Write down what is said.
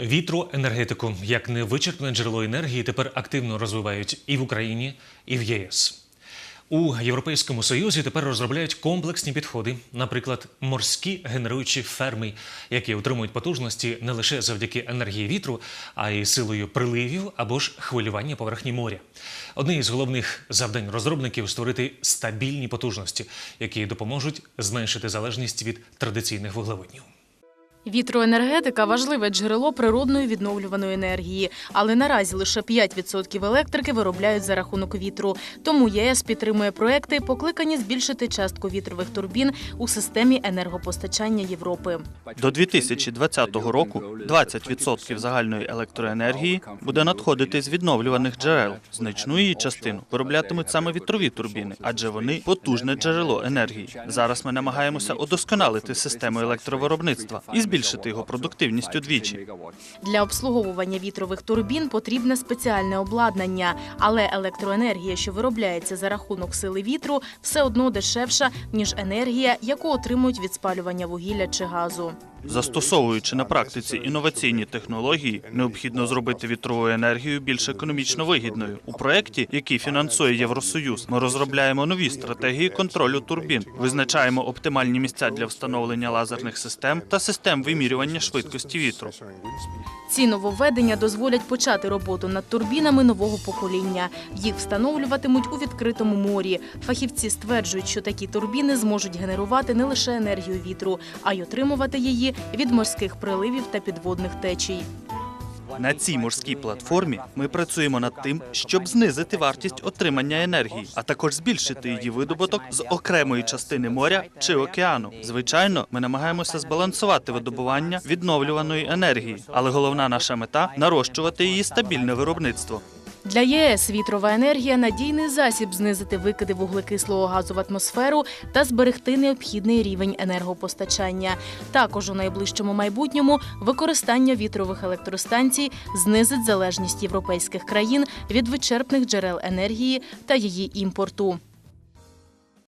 Вітроенергетику як невичерпне джерело енергії тепер активно розвивають і в Україні, і в ЄС. У Європейському Союзі тепер розробляють комплексні підходи, наприклад, морські генеруючі ферми, які отримують потужності не лише завдяки енергії вітру, а й силою приливів або ж хвилювання поверхні моря. Одне із головних завдань розробників створити стабільні потужності, які допоможуть зменшити залежність від традиційних вуглеводнів. Вітроенергетика важливе джерело природної відновлюваної енергії, але наразі лише 5% електрики виробляють за рахунок вітру. Тому ЄС підтримує проекти, покликані збільшити частку вітрових турбін у системі енергопостачання Європи. До 2020 року 20% загальної електроенергії буде надходити з відновлюваних джерел. Значну її частину вироблятимуть саме вітрові турбіни, адже вони потужне джерело енергії. Зараз ми намагаємося удосконалити систему електровиробництва і збільшити його продуктивність удвічі. Для обслуговування вітрових турбін потрібне спеціальне обладнання, але електроенергія, що виробляється за рахунок сили вітру, все одно дешевша ніж енергія, яку отримують від спалювання вугілля чи газу. Застосовуючи на практиці інноваційні технології, необхідно зробити вітрову енергію більш економічно вигідною. У проєкті, який фінансує Євросоюз, ми розробляємо нові стратегії контролю турбін, визначаємо оптимальні місця для встановлення лазерних систем та систем вимірювання швидкості вітру. Ці нововведення дозволять почати роботу над турбінами нового покоління. Їх встановлюватимуть у відкритому морі. Фахівці стверджують, що такі турбіни зможуть генерувати не лише енергію вітру, а й отримувати її від морських приливів та підводних течій. На цій морській платформі ми працюємо над тим, щоб знизити вартість отримання енергії, а також збільшити її видобуток з окремої частини моря чи океану. Звичайно, ми намагаємося збалансувати видобування відновлюваної енергії, але головна наша мета нарощувати її стабільне виробництво. Для ЄС вітрова енергія надійний засіб знизити викиди вуглекислого газу в атмосферу та зберегти необхідний рівень енергопостачання. Також у найближчому майбутньому використання вітрових електростанцій знизить залежність європейських країн від вичерпних джерел енергії та її імпорту.